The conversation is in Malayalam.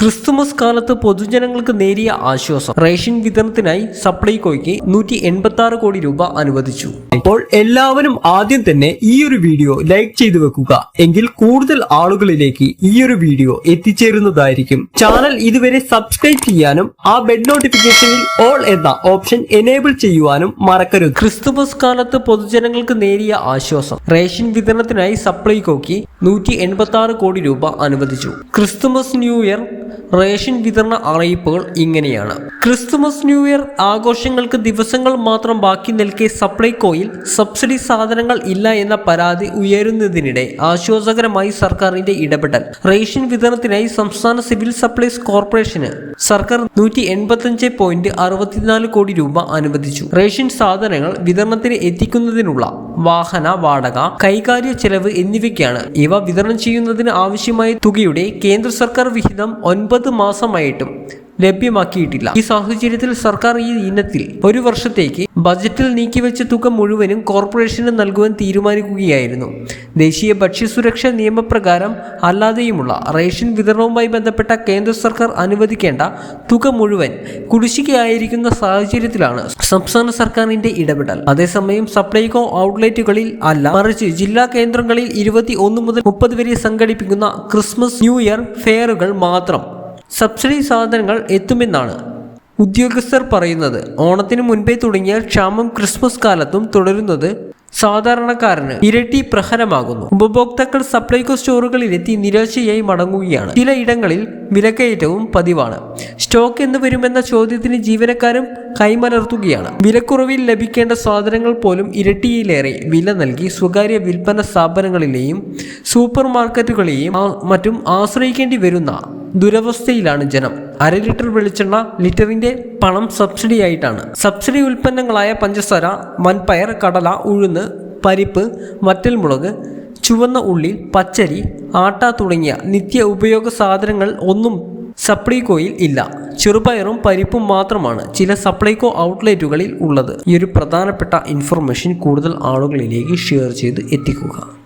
ക്രിസ്തുമസ് കാലത്ത് പൊതുജനങ്ങൾക്ക് നേരിയ ആശ്വാസം. റേഷൻ വിതരണത്തിനായി സപ്ലൈകോയ്ക്ക് നൂറ്റി എൺപത്തി ആറ് കോടി രൂപ അനുവദിച്ചു. അപ്പോൾ എല്ലാവരും ആദ്യം തന്നെ ഈ ഒരു വീഡിയോ ലൈക്ക് ചെയ്തു വെക്കുക. എങ്കിൽ കൂടുതൽ ആളുകളിലേക്ക് ഈ ഒരു വീഡിയോ എത്തിച്ചേരുന്നതായിരിക്കും. ചാനൽ ഇതുവരെ സബ്സ്ക്രൈബ് ചെയ്യാനും ആ ബെഡ് നോട്ടിഫിക്കേഷനിൽ ഓൾ എന്ന ഓപ്ഷൻ എനേബിൾ ചെയ്യുവാനും മറക്കരുത്. ക്രിസ്തുമസ് കാലത്ത് പൊതുജനങ്ങൾക്ക് നേരിയ ആശ്വാസം. റേഷൻ വിതരണത്തിനായി സപ്ലൈകോയ്ക്ക് നൂറ്റി എൺപത്തി ആറ് കോടി രൂപ അനുവദിച്ചു. ക്രിസ്തുമസ് ന്യൂ ഇയർ റേഷൻ വിതരണ അറിയിപ്പുകൾ ഇങ്ങനെയാണ്. ക്രിസ്തുമസ് ന്യൂ ഇയർ ആഘോഷങ്ങൾക്ക് ദിവസങ്ങൾ മാത്രം ബാക്കി നിൽക്കെ സപ്ലൈകോയിൽ സബ്സിഡി സാധനങ്ങൾ ഇല്ല എന്ന പരാതി ഉയരുന്നതിനിടെ ആശ്വാസകരമായി സർക്കാരിന്റെ ഇടപെടൽ. റേഷൻ വിതരണത്തിനായി സംസ്ഥാന സിവിൽ സപ്ലൈസ് കോർപ്പറേഷന് സർക്കാർ നൂറ്റി എൺപത്തഞ്ച് പോയിന്റ് അറുപത്തിനാല് കോടി രൂപ അനുവദിച്ചു. റേഷൻ സാധനങ്ങൾ വിതരണത്തിന് എത്തിക്കുന്നതിനുള്ള വാഹന വാടക കൈകാര്യ ചെലവ് എന്നിവയ്ക്കാണ്. ഇവ വിതരണം ചെയ്യുന്നതിന് ആവശ്യമായ തുകയുടെ കേന്ദ്ര സർക്കാർ വിഹിതം ഒൻപത് മാസമായിട്ടും ലഭ്യമാക്കിയിട്ടില്ല. ഈ സാഹചര്യത്തിൽ സർക്കാർ ഈ ഇനത്തിൽ ഒരു വർഷത്തേക്ക് ബജറ്റിൽ നീക്കിവെച്ച തുക മുഴുവനും കോർപ്പറേഷന് നൽകുവാൻ തീരുമാനിക്കുകയായിരുന്നു. ദേശീയ ഭക്ഷ്യസുരക്ഷാ നിയമപ്രകാരം അല്ലാതെയുമുള്ള റേഷൻ വിതരണവുമായി ബന്ധപ്പെട്ട കേന്ദ്ര സർക്കാർ അനുവദിക്കേണ്ട തുക മുഴുവൻ കുടിശ്ശികയായിരിക്കുന്ന സാഹചര്യത്തിലാണ് സംസ്ഥാന സർക്കാരിന്റെ ഇടപെടൽ. അതേസമയം സപ്ലൈകോ ഔട്ട്ലെറ്റുകളിൽ അല്ല മറിച്ച് ജില്ലാ കേന്ദ്രങ്ങളിൽ ഇരുപത്തി ഒന്ന് മുതൽ മുപ്പത് വരെ സംഘടിപ്പിക്കുന്ന ക്രിസ്മസ് ന്യൂ ഇയർ ഫെയറുകൾ മാത്രം സബ്സിഡി സാധനങ്ങൾ എത്തുമെന്നാണ്. ഉദ്യോഗസ്ഥർ പറയുന്നത് ഓണത്തിന് മുൻപേ തുടങ്ങിയ ക്ഷാമം ക്രിസ്മസ് കാലത്തും തുടരുന്നത് സാധാരണക്കാരന് ഇരട്ടി പ്രഹരമാകുന്നു. ഉപഭോക്താക്കൾ സപ്ലൈകോ സ്റ്റോറുകളിലെത്തി നിരാശയായി മടങ്ങുകയാണ്. ചില ഇടങ്ങളിൽ വിലക്കയറ്റവും പതിവാണ്. സ്റ്റോക്ക് എന്ന് വരുമെന്ന ചോദ്യത്തിന് ജീവനക്കാരും കൈമലർത്തുകയാണ്. വിലക്കുറവിൽ ലഭിക്കേണ്ട സാധനങ്ങൾ പോലും ഇരട്ടിയിലേറെ വില നൽകി സ്വകാര്യ വിൽപ്പന സ്ഥാപനങ്ങളിലെയും സൂപ്പർ മാർക്കറ്റുകളെയും മറ്റും ആശ്രയിക്കേണ്ടി വരുന്ന ദുരവസ്ഥയിലാണ് ജനം. അര ലിറ്റർ വെളിച്ചെണ്ണ ലിറ്ററിന്റെ പണം സബ്സിഡി ആയിട്ടാണ്. സബ്സിഡി ഉൽപ്പന്നങ്ങളായ പഞ്ചസാര മൺപയർ കടല ഉഴുന്ന് പരിപ്പ് വറ്റൽമുളക് ചുവന്ന ഉള്ളി പച്ചരി ആട്ട തുടങ്ങിയ നിത്യ ഉപയോഗ സാധനങ്ങൾ ഒന്നും സപ്ലൈകോയിൽ ഇല്ല. ചെറുപയറും പരിപ്പും മാത്രമാണ് ചില സപ്ലൈകോ ഔട്ട്ലെറ്റുകളിൽ ഉള്ളത്. ഈ ഒരു പ്രധാനപ്പെട്ട ഇൻഫർമേഷൻ കൂടുതൽ ആളുകളിലേക്ക് ഷെയർ ചെയ്ത് എത്തിക്കുക.